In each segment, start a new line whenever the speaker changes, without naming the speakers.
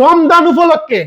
রমজান উপলক্ষে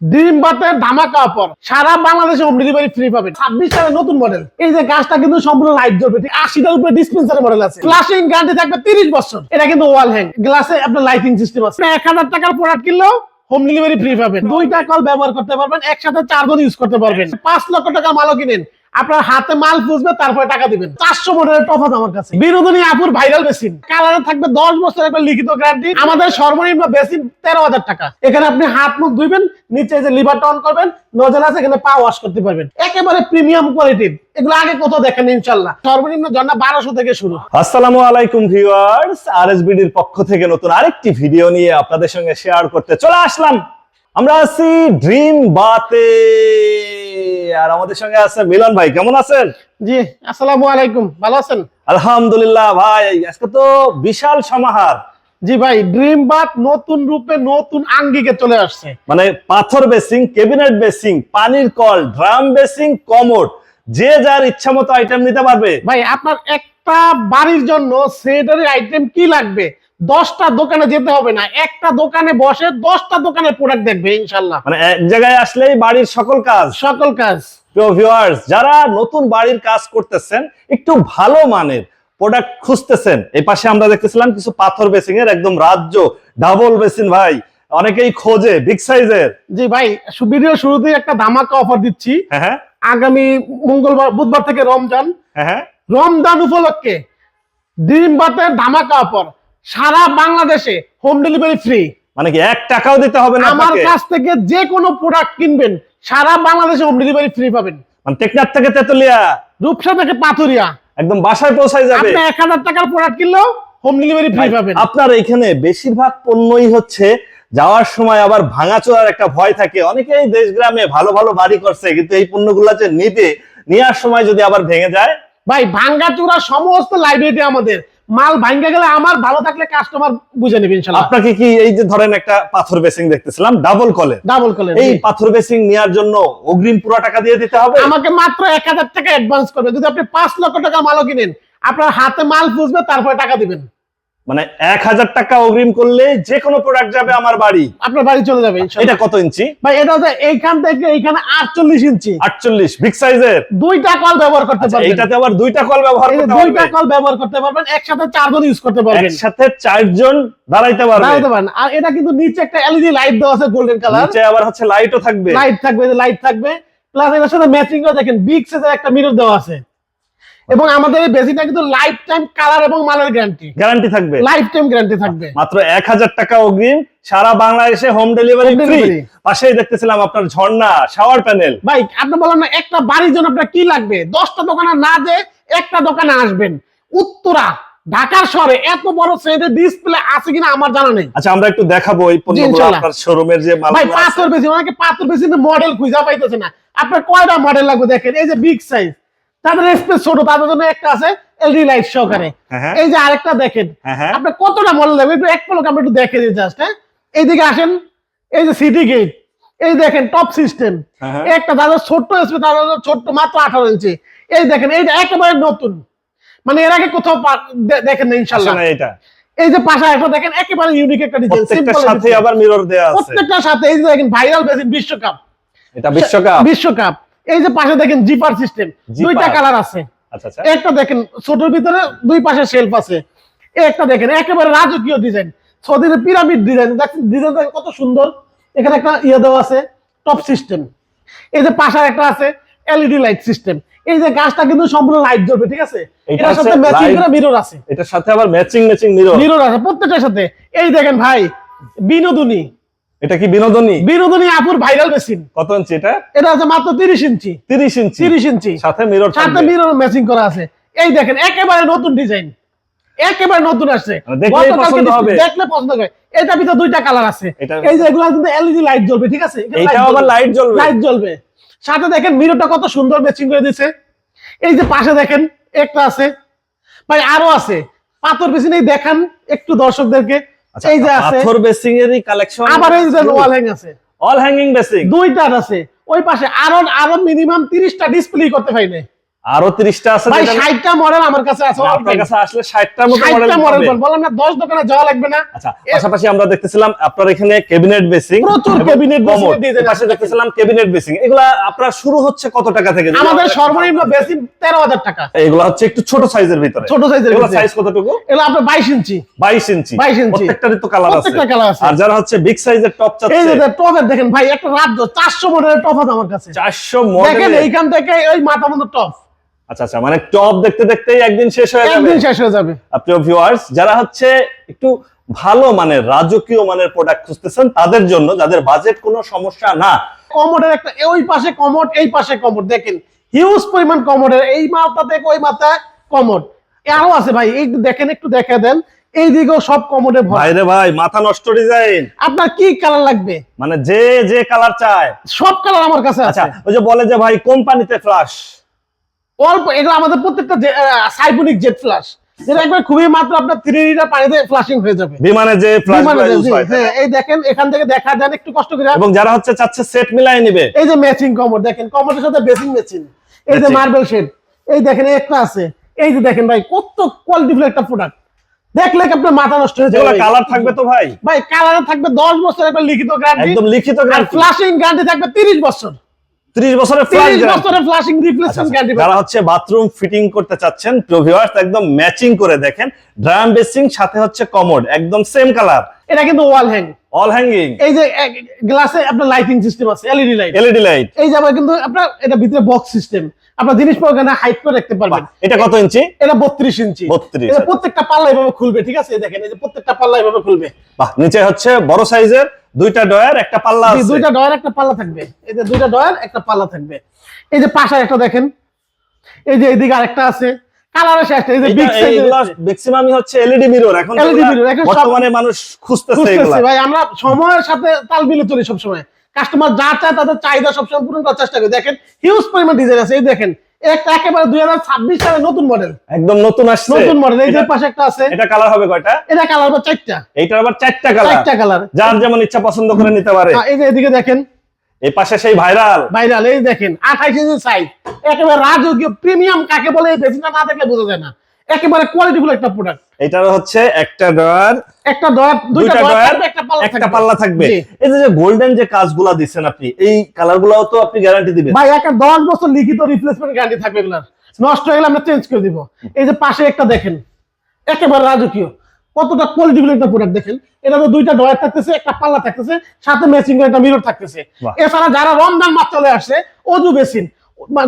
ড্রিম বাটের ধামাকা অফার। সারা বাংলাদেশে হোম ডেলিভারি ফ্রি পাবেন। ছাব্বিশ সালের নতুন মডেল এই যে গাছটা কিন্তু সম্পূর্ণ লাইট জ্বলবে। আশিটার উপরে ডিসপেন্সার মডেল আছে। ফ্লাশিং গ্যারান্টি থাকবে তিরিশ বছর। এটা কিন্তু ওয়াল হ্যাং গ্লাসে আপনার লাইটিং সিস্টেম আছে। এক হাজার টাকার প্রোডাক্ট কিনলেও হোম ডেলিভারি ফ্রি পাবেন। দুইটা কল ব্যবহার করতে পারবেন। একসাথে চারজন ইউজ করতে পারবেন। পাঁচ লক্ষ টাকা মালও কিনেন। আপনার হাতে মাল ফুসবে তারপরে টাকা দিবেন। চারশো মডেলের আছে আমার কাছে। বিনোদনী আপুর ভাইরাল বেসিন কালারে থাকবে দশ বছর একটা লিখিত গ্যারান্টি আমাদের সর্বনিম্ন বেসিন তেরো হাজার টাকা। এখানে আপনি হাত মুখ ধুইবেন, নিচে যে লিভারটা অন করবেন নজল আছে, এখানে পা ওয়াশ করতে পারবেন। একেবারে প্রিমিয়াম কোয়ালিটির এগুলো আগে কোথাও দেখেন ইনশাল্লাহ সর্বনিম্ন জন্না বারোশো থেকে শুরু।
আসসালামু আলাইকুম ভিউয়ার্স আরএসবিডির পক্ষ থেকে নতুন আরেকটি ভিডিও নিয়ে আপনাদের সঙ্গে শেয়ার করতে চলে আসলাম। আমরা আছি ড্রিম বাতে আর আমাদের সঙ্গে আছে মিলন ভাই কেমন আছেন?
জি আসসালামু আলাইকুম ভালো আছেন?
আলহামদুলিল্লাহ ভাই আজকে তো বিশাল সমাহার।
জি ভাই ড্রিম বাথ নতুন রূপে নতুন আঙ্গিকে চলে আসছে।
মানে পাথর বেসিং ক্যাবিনেট বেসিং পানির কল ড্রাম বেসিং কমোড যে যার ইচ্ছা মতো আইটেম নিতে পারবে।
ভাই আপনার একটা বাড়ির জন্য সেটারি আইটেম কি লাগবে? দশটা দোকানে যেতে হবে না। একটা দোকানে বসে দশটা দোকানের প্রোডাক্ট দেখবে ইনশাল্লাহ।
মানে এক জায়গায় আসলেই বাড়ির সকল কাজ।
সকল কাজ।
ভিউয়ার্স যারা নতুন বাড়ির কাজ করতেছেন একটু ভালো মানের প্রোডাক্ট খুঁজতেছেন এই পাশে আমরা দেখতেছিলাম কিছু পাথর বেসিং এর একদম রাজ্য ডাবল বেসিন ভাই। অনেকেই খোঁজে বিগ সাইজের
জি ভাই ভিডিও শুরুতেই একটা ধামাকা অফার দিচ্ছি।
হ্যাঁ হ্যাঁ।
আগামী মঙ্গলবার বুধবার থেকে রমজান।
হ্যাঁ হ্যাঁ।
রমজান উপলক্ষে ড্রিম বাতের ধামাকা অফার সারা বাংলাদেশে হোম ডেলিভারি ফ্রি
মানে কি এক টাকাও দিতে হবে না
আমার কাছ থেকে যে কোনো প্রোডাক্ট কিনবেন সারা বাংলাদেশে হোম ডেলিভারি ফ্রি পাবেন।
মানে টেকনাফ থেকে তেতুলিয়া?
রূপসা থেকে পাথুরিয়া।
একদম বাসায় পৌঁছায় যাবে।
আপনি এক হাজার টাকার প্রোডাক্ট কিনলেও হোম ডেলিভারি ফ্রি পাবেন।
আপনার এখানে বেশিরভাগ পণ্যই হচ্ছে যাওয়ার সময় আবার ভাঙাচোরার একটা ভয় থাকে। অনেকেই দেশ গ্রামে ভালো ভালো বাড়ি করছে কিন্তু এই পণ্যগুলো যে নিতে নেওয়ার সময় যদি আবার ভেঙে যায়?
ভাই ভাঙ্গা চূড়া সমস্ত লাইব্রেরিতে আমাদের। মাল ভাঙ্গা গেলে আমার ভালো থাকলে কাস্টমার বুঝে নেবে ইনশাআল্লাহ
আপনাকে কি এই যে ধরেন একটা পাথর বেসিং দেখতেছিলাম ডাবল কলে
ডাবল কলে
এই পাথর বেসিং নেওয়ার জন্য অগ্রিম পুরো টাকা দিয়ে দিতে হবে?
আমাকে মাত্র এক হাজার টাকা অ্যাডভান্স করবে। যদি আপনি পাঁচ লক্ষ টাকা মালও কিনেন আপনার হাতে মাল ফুসবে তারপরে টাকা দিবেন।
মানে এক হাজার টাকা অগ্রিম করলে যে কোনো প্রোডাক্ট যাবে আমার বাড়ি।
আপনার বাড়ি চলে যাবে
এটা কত ইঞ্চি?
ভাই এটা হচ্ছে এইখান থেকে এইখানে আটচল্লিশ ইঞ্চি।
আটচল্লিশ বিগ সাইজের
দুইটা কল ব্যবহার করতে পারবেন।
এইটাতে আবার দুইটা কল ব্যবহার করতে
দুইটা কল ব্যবহার করতে পারবেন একসাথে চারজন ইউজ করতে পারবেন।
একসাথে চারজন দাঁড়াইতে পারবে।
দাঁড়াতে পারেন আর এটা কিন্তু নিচে একটা এলইডি লাইট দেওয়া আছে গোল্ডেন কালার
নিচে আবার হচ্ছে লাইটও থাকবে।
লাইট থাকবে লাইট থাকবে। প্লাস এটার সাথে ম্যাচিং দেখেন বিগ সাইজের একটা মিরর দেওয়া আছে। এবং আমাদের এই বেসিনটা কিন্তু লাইফ টাইম কালার এবং মালের গ্যারান্টি
গ্যারান্টি থাকবে।
লাইফ টাইম গ্যারান্টি থাকবে।
মাত্র এক হাজার টাকা অগ্রিম সারা বাংলাদেশে হোম ডেলিভারি ফ্রি পাশেই দেখতেছিলাম আপনার ঝর্ণা শাওয়ার প্যানেল
ভাই আপনি বলেন না একটা বাড়ির জন্য আপনার কি লাগবে? দশটা দোকানে না যে একটা দোকানে আসবেন। উত্তরা ঢাকার শহরে এত বড় সেটের ডিসপ্লে আছে কিনা আমার জানা নেই।
আচ্ছা আমরা একটু দেখাবো এই পণ্যগুলো আপনার শোরুমের যে মাল ভাই।
পাথর বেশি অনেকে পাথর বেশি মডেল খুঁজা পাইতেছে না। আপনার কয়টা মডেল লাগবে দেখেন? এই যে বিগ সাইজ তাদের স্পেস ছোট তাদের জন্য একটা আছে এলডি লাইট সহকারে। এই যে আরেকটা দেখেন
হ্যাঁ, হ্যাঁ।
কতটা মডেল লাগবে একটু এক পলক একটু দেখে দিই জাস্ট হ্যাঁ? এইদিকে আসেন এই যে সিটি গেট এই দেখেন টপ সিস্টেম
হ্যাঁ।
একটা দাদা ছোট্ট স্পেস তাদের ছোট্ট মাত্র আঠারো ইঞ্চি এই দেখেন এইটা একেবারে নতুন। মানে এর আগে কোথাও দেখেন না ইনশাল্লাহ
না এটা
এই যে পাশে একটা দেখেন একেবারে ইউনিক একটা ডিজাইন
প্রত্যেকটার সাথে আবার মিরর দেয়া আছে।
প্রত্যেকটার সাথে এই যে দেখেন ভাইরাল বেসিন বিশ্বকাপ।
এটা বিশ্বকাপ।
বিশ্বকাপ। এই যে পাশে দেখেন জিপার সিস্টেম দুইটা কালার আছে।
আচ্ছা আচ্ছা।
একটা দেখেন ছোটর ভিতরে দুই পাশে শেলফ আছে। একটা দেখেন একেবারে রাজকীয় ডিজাইন সৌদির পিরামিড ডিজাইন দেখেন ডিজাইন কত সুন্দর। এখানে একটা ইয়ে দেওয়া আছে টপ সিস্টেম এই যে পাশে একটা আছে এলইডি লাইট সিস্টেম এই যে গাছটা কিন্তু সম্পূর্ণ লাইট জ্বলবে ঠিক আছে?
এটা
এটার সাথে ম্যাচিং করে মিরর আছে।
এটার সাথে আবার ম্যাচিং ম্যাচিং মিরর
মিরর আছে প্রত্যেকটার সাথে। এই দেখেন ভাই বিনোদনী।
এটা কি বিনোদনী?
বিনোদনী আপুর ভাইরাল মেশিন
কত ইঞ্চি এটা?
এটা আছে মাত্র তিরিশ ইঞ্চি।
তিরিশ ইঞ্চি।
তিরিশ ইঞ্চি।
সাথে মিরর
সাথে মিরর ম্যাচিং করা আছে। এই দেখেন একেবারে নতুন ডিজাইন একেবারে নতুন আসছে।
মানে পছন্দ হবে।
দেখলে পছন্দ হবে। এটা ভিতরে দুইটা কালার আছে। এই যে এগুলো কিন্তু এলইডি লাইট জ্বলবে ঠিক আছে?
এইটাও আবার লাইট জ্বলবে।
লাইট জ্বলবে। সাথে দেখেন মিররটা কত সুন্দর ম্যাচিং করে দিয়েছে। এই যে পাশে দেখেন একটা আছে। ভাই আরও আছে। পাথর বেশি নেই দেখান একটু দর্শকদেরকে। এই যে আছে।
পাথর বেসিং এরই কালেকশন
আবার এই যে ওয়াল হ্যাং আছে।
অল হ্যাঙ্গিং বেসিং
দুইটা আছে। ওই পাশে আরও আরও মিনিমাম তিরিশটা ডিসপ্লে করতে পারি না
আরও তিরিশটা আছে
ভাই ষাটটা মডেল আমার কাছে আছে
আপনার কাছে আসলে ষাটটার মতো মডেল
মডেল বললাম না দশ দোকানে যাওয়া লাগবে না।
আচ্ছা পাশাপাশি আমরা দেখতেছিলাম আপনার এখানে ক্যাবিনেট বেসিং
প্রচুর এর
পাশে দেখতেছিলাম ক্যাবিনেট বেসিং এগুলা আপনার শুরু হচ্ছে কত টাকা থেকে?
আমাদের সর্বনিম্ন তেরো হাজার টাকা।
এগুলো হচ্ছে একটু ছোট সাইজের ভিতরে।
ছোট সাইজের
এগুলো সাইজ কতটুকু?
এগুলো আপনার বাইশ ইঞ্চি।
বাইশ ইঞ্চি।
22 ইঞ্চি।
প্রত্যেকটারই তো কালার আছে।
প্রত্যেকটা colour আছে।
আর যারা হচ্ছে বিগ সাইজের টপ
এই
চাচ্ছে
যে টপের দেখেন ভাই একটা রাজ্য চারশো মডেলের টপ আছে আমার কাছে।
চারশো
দেখেন
মডেল
এইখান থেকে ওই মাথা বন্ধ টপ
আচ্ছা আচ্ছা মানে টপ দেখতে দেখতেই একদিন শেষ হয়ে যাবে।
একদিন শেষ হয়ে যাবে।
প্রিয় ভিউয়ার্স যারা হচ্ছে একটু ভালো মানের রাজকীয় মানের প্রোডাক্ট খুঁজতেছেন তাদের জন্য যাদের বাজেট কোনো সমস্যা না
কমোডের একটা ওই পাশে কমোড এই পাশে কমোড দেখেন হিউজ পরিমাণ কমোডের এই মাথা থেকে ওই মাথায় কমোড। আরও আছে ভাই এই দেখেন একটু দেখা দেন। এই দিকেও সব কমোডে ভয়
ভাইরে ভাই মাথা নষ্ট ডিজাইন
আপনার কি কালার লাগবে?
মানে যে যে কালার চায়।
সব কালার আমার কাছে
আচ্ছা
আছে।
ওই যে বলে যে ভাই কোম্পানিতে ফ্লাশ
অল্প এগুলো আমাদের প্রত্যেকটা সাইফোনিক জেট ফ্লাশ যেটা একবার খুবই মাত্র আপনার থ্রি লিটার পানিতে ফ্লাশিং হয়ে যাবে।
বিমানে যে
এই দেখেন এখান থেকে দেখা দেন একটু কষ্ট করে।
এবং যারা হচ্ছে চাচ্ছে সেট মিলাই নিবে।
এই যে ম্যাচিং কমোড দেখেন কমোডের সাথে বেসিং ম্যাচিং এই যে মার্বেল শেড এই দেখেন একটা আছে। এই যে দেখেন ভাই কত কোয়ালিটিফুল একটা প্রোডাক্ট দেখলে আপনার মাথা নষ্ট হয়ে যাবে?
কালার থাকবে তো ভাই।
ভাই কালারে থাকবে 10 বছর একটা লিখিত গ্যারান্টি
একদম লিখিত গ্যারান্টি
ফ্লাশিং গ্যারান্টি থাকবে 30 বছর।
30 বছরের
30 বছরের রিপ্লেসমেন্ট গ্যারান্টি
যারা হচ্ছে বাথরুম ফিটিং করতে চাচ্ছেন ভিউয়ার্স একদম ম্যাচিং করে দেখেন। ড্রাম বেসিং সাথে হচ্ছে কমোড একদম সেম কালার
এটা কিন্তু ওয়াল হ্যাং
অল হ্যাঙ্গিং
এই যে গ্লাসে আপনার লাইটিং সিস্টেম আছে এলইডি লাইট
এলইডি লাইট
এই যে আবার কিন্তু আপনার এটা ভিতরে বক্স সিস্টেম আপনার জিনিস ওখানে হাইট করে রাখতে পারবেন।
এটা কত ইঞ্চি?
এটা 32 ইঞ্চি।
32
এটা প্রত্যেকটা পাল্লা এভাবে খুলবে ঠিক আছে? দেখেন এই যে প্রত্যেকটা পাল্লা এভাবে খুলবে।
বাহ নিচে হচ্ছে বড় সাইজের দুইটা ডয়ার একটা পাল্লা আছে।
দুইটা ডয়ার একটা পাল্লা থাকবে। এই যে দুইটা ডয়ার একটা পাল্লা থাকবে। এই যে পাশে একটা দেখেন। এই যে এইদিকে আরেকটা আছে। কালারের শেষ এই যে বিগ
এইগুলো ম্যাক্সিমামই হচ্ছে এলইডি মিরর এখন এগুলা
mirror, এখন সব-
বর্তমানে মানুষ খুঁজতেছে এগুলা।
ভাই আমরা সময়ের সাথে তাল মিলে চলি সবসময়। কাস্টমার যা চায় তাদের চাহিদা সবসময় পূরণ করার চেষ্টা করি। দেখেন হিউজ পরিমাণ ডিজাইন আছে। এই দেখেন একটা একেবারে দুই হাজার ছাব্বিশ সালের নতুন মডেল
একদম নতুন আসছে।
নতুন মডেল এই যে পাশে একটা আছে।
এটা কালার হবে কয়টা?
এটা কালার বা চারটা।
এইটার আবার চারটা কালার
চারটা কালার
যার যেমন ইচ্ছা পছন্দ করে নিতে পারে।
এই যে এদিকে দেখেন।
এই পাশে সেই ভাইরাল
ভাইরাল এই দেখেন আঠাইশ ইঞ্চি সাইজ একেবারে রাজকীয় প্রিমিয়াম কাকে বলে এই না দেখলে বোঝা যায় না। একেবারে কোয়ালিটিফুল একটা প্রোডাক্ট
এটার হচ্ছে একটা ডয়ার
একটা ডয়ার দুইটা ডয়ার একটা পাল্লা
একটা
থাকবে।
পাল্লা থাকবে। এই যে গোল্ডেন যে কাজগুলা দিচ্ছেন আপনি এই কালার গুলাও তো আপনি গ্যারান্টি দিবেন।
ভাই একটা দশ বছর লিখিত রিপ্লেসমেন্ট গ্যারান্টি থাকবে এগুলার। নষ্ট হয়ে গেলে আমরা চেঞ্জ করে দিব। এই যে পাশে একটা দেখেন একেবারে রাজকীয়। কতটা কোয়ালিটিফুল একটা প্রোডাক্ট দেখেন। এটা তো দুইটা ডয়ার থাকতেছে একটা পাল্লা থাকতেছে সাথে ম্যাচিং করে একটা মিরর থাকতেছে। এছাড়া যারা রমজান মাস চলে আসছে অজু বেসিন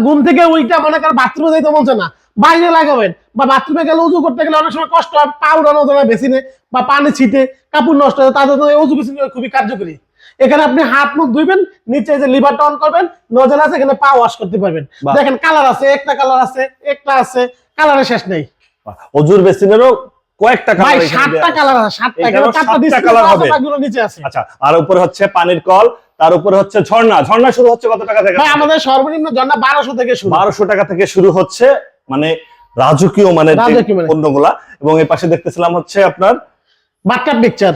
ঘুম থেকে ওইটা মনে করেন বাথরুমে যাইতে বলছে না। বাইরে লাগাবেন বা বাথরুমে গেলে উজু করতে গেলে অনেক সময় কষ্ট হয় পা উড়ানো যায় বেসিনে বা পানি ছিটে কাপড় নষ্ট হয় তাদের জন্য অজু বেসিন খুবই কার্যকরী। এখানে আপনি হাত মুখ ধুইবেন নিচে যে লিভারটা অন করবেন নজল আছে এখানে পা ওয়াশ করতে পারবেন। দেখেন কালার আছে একটা কালার আছে একটা আছে কালারের শেষ নেই।
অজুর বেসিনেরও কয়েকটা কালার
সাতটা কালার আছে। সাতটা কালার
সাতটা হবে।
নিচে আছে।
আচ্ছা আর উপরে হচ্ছে পানির কল তার উপরে হচ্ছে ঝর্ণা। ঝর্ণা শুরু হচ্ছে কত টাকা থেকে?
আমাদের সর্বনিম্ন জন্য বারোশো থেকে শুরু।
বারোশো টাকা থেকে শুরু হচ্ছে মানে রাজকীয়
রাজকীয় মানের।
পণ্যগুলা। এবং এই পাশে দেখতেছিলাম হচ্ছে আপনার
বাটকাপ পিকচার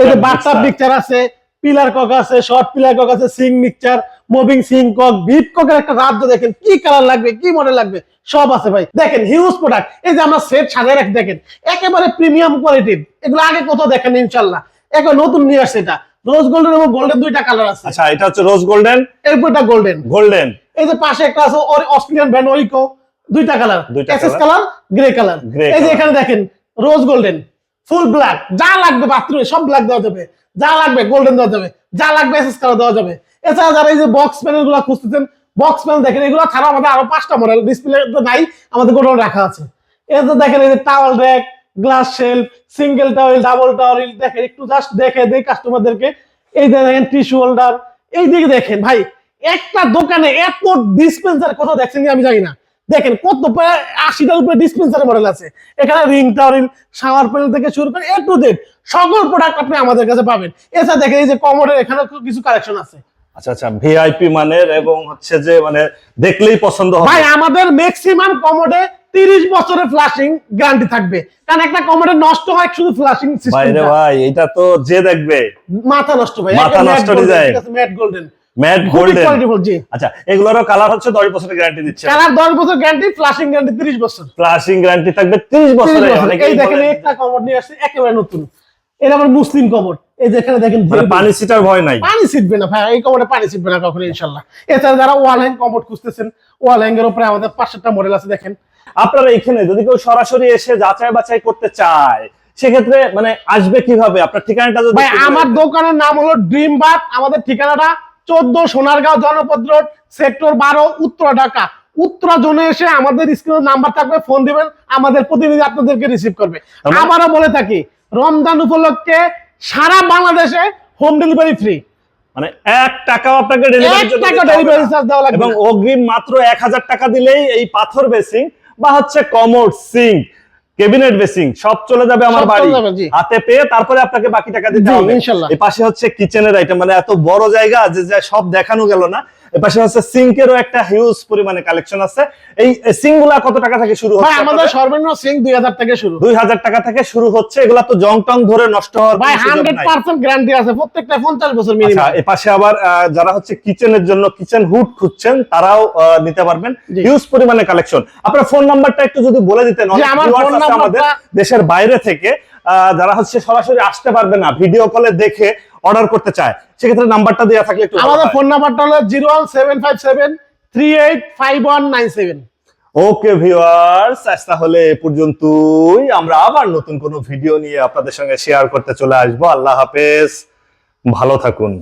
এই যে পিকচার আছে পিলার কক আছে শর্ট পিলার কক আছে sink mixture moving sink cock bib ককের একটা রাজ্য দেখেন কি কালার লাগবে কি মডেল লাগবে সব আছে ভাই। দেখেন হিউজ প্রোডাক্ট এই যে আমরা সেট সাজায় রাখি দেখেন একেবারে প্রিমিয়াম কোয়ালিটির এগুলো আগে কোথাও দেখেন ইনশাল্লাহ। এখন নতুন নিয়ে আসছে এটা। রোজ গোল্ডেন এবং গোল্ডেন দুইটা কালার আছে।
আচ্ছা এটা হচ্ছে রোজ গোল্ডেন
এরপরটা গোল্ডেন
গোল্ডেন
এই যে পাশে একটা আছে অস্ট্রেলিয়ান ব্র্যান্ড ওরিকো দুইটা colour SS colour grey colour এই যে এখানে দেখেন রোজ গোল্ডেন ফুল ব্ল্যাক যা লাগবে বাথরুমে সব ব্ল্যাক দেওয়া যাবে। যা লাগবে গোল্ডেন দেওয়া যাবে। যা লাগবে এসএস কালার দেওয়া যাবে। এছাড়া যারা এই যে বক্স প্যানেলগুলো খুঁজতেছেন বক্স প্যানেল দেখেন এগুলো ছাড়া আমাদের আরও পাঁচটা মডেল ডিসপ্লে নাই আমাদের গোডাউন রাখা আছে। এই যে দেখেন এই যে towel rack glass shelf single towel double towel দেখেন একটু জাস্ট দেখে দেই কাস্টমারদেরকে এই দেখেন টিস্যু হোল্ডার এই দিকে দেখেন ভাই একটা দোকানে এত ডিসপেন্সার কোথাও দেখছেন আমি জানি না। দেখেন কত প্রায় আশিটার উপরে ডিসপেন্সার মডেল আছে। এখানে রিং টাওয়ারিল শাওয়ার প্যানেল থেকে শুরু করে এ টু জেড সকল প্রোডাক্ট আপনি আমাদের কাছে পাবেন। এছাড়া দেখেন এই যে কমোডের এখানে কিছু কালেকশন আছে।
আচ্ছা আচ্ছা ভিআইপি মানের এবং হচ্ছে যে মানে দেখলেই পছন্দ হবে।
ভাই আমাদের ম্যাক্সিমাম কমোডে তিরিশ বছরের ফ্লাশিং গ্যারান্টি থাকবে। কারণ একটা কমোডে নষ্ট হয় শুধু ফ্লাশিং
বাইরে
সিস্টেম
ভাই এটা তো যে দেখবে।
মাথা নষ্ট ভাই
মাথা নষ্ট design।
Matte golden
matte golden আচ্ছা এগুলোরও কালার হচ্ছে দশ বছরের গ্যারান্টি দিচ্ছে।
কালার দশ বছর গ্যারান্টি ফ্লাশিং গ্যারান্টি তিরিশ বছর।
ফ্লাশিং গ্যারান্টি থাকবে
30
বছরে
বছর। এই দেখেন একটা কমোড নিয়ে আসছে একেবারে নতুন। এটা আবার মুসলিম কমোড এই যেখানে দেখেন
মানে পানি সিটার ভয় নাই।
পানি ছিটবে না ভাই এই কমোডে পানি সিটবে না কখনো ইনশাল্লাহ। এছাড়া যারা ওয়াল হ্যাং কমোড খুঁজতেছেন ওয়াল হ্যাং এর উপরে আমাদের পাঁচটা মডেল আছে দেখেন।
আপনারা এখানে যদি কেউ সরাসরি এসে যাচাই বাছাই করতে চায় সেক্ষেত্রে মানে আসবে কীভাবে? আপনার ঠিকানাটা যদি
আমার দোকানের নাম হলো ড্রিম বাট আমাদের ঠিকানাটা চোদ্দ সোনারগাঁও জনপদ রোড সেক্টর বারো উত্তরা ঢাকা। উত্তরা জোনে এসে আমাদের স্ক্রিনের নাম্বার থাকবে ফোন দিবেন আমাদের প্রতিনিধি আপনাদেরকে রিসিভ করবে।
তারপরে?
আবারও বলে থাকি রমজান উপলক্ষে সারা বাংলাদেশে হোম ডেলিভারি ফ্রি
মানে এক টাকাও আপনাকে
ডেলিভারি চার্জ দেওয়া লাগবে
এবং অগ্রিম মাত্র এক হাজার টাকা দিলেই এই পাথর বেসিং বা হচ্ছে কমোড সিং কেবিনেট বেসিং সব চলে যাবে আমার বাড়ি। হাতে পেয়ে তারপরে আপনাকে বাকি টাকা দিতে হবে।
ইনশাআল্লাহ
এই পাশে হচ্ছে কিচেনের আইটেম মানে এত বড় জায়গা যে যে সব দেখানো গেল না। এই পাশে হচ্ছে সিঙ্কেরও একটা হিউজ পরিমাণে কালেকশন আছে। এই সিঙ্কগুলা কত টাকা থেকে শুরু হচ্ছে
আমাদের সর্বনিম্ন সিং দুই হাজার থেকে শুরু।
দুই হাজার টাকা থেকে শুরু হচ্ছে এগুলা তো জং টং ধরে নষ্ট হওয়ার
ভাই
কোনো সুযোগ
হান্ড্রেড
নাই।
পার্সেন্ট গ্যারান্টি আছে প্রত্যেকটা পঞ্চাশ বছর
আচ্ছা
মিনিমাম
এ পাশে আবার যারা হচ্ছে কিচেনের জন্য কিচেন হুড খুঁজছেন তারাও নিতে পারবেন। হিউজ পরিমাণে কালেকশন আপনার ফোন নাম্বারটা একটু যদি বলে দিতেন আমাদের দেশের বাইরে থেকে যারা হচ্ছে সরাসরি আসতে পারবে না ভিডিও কলে দেখে অর্ডার করতে চায় সেক্ষেত্রে নাম্বারটা দেওয়া থাকলে একটু
আমাদের ফোন নাম্বারটা হলো zero one seven five seven three eight five one nine seven.
Okay viewers আজ তাহলে এ পর্যন্তই। আমরা আবার নতুন কোনো ভিডিও নিয়ে আপনাদের সঙ্গে শেয়ার করতে চলে আসব। আল্লাহ হাফেজ। ভালো থাকুন।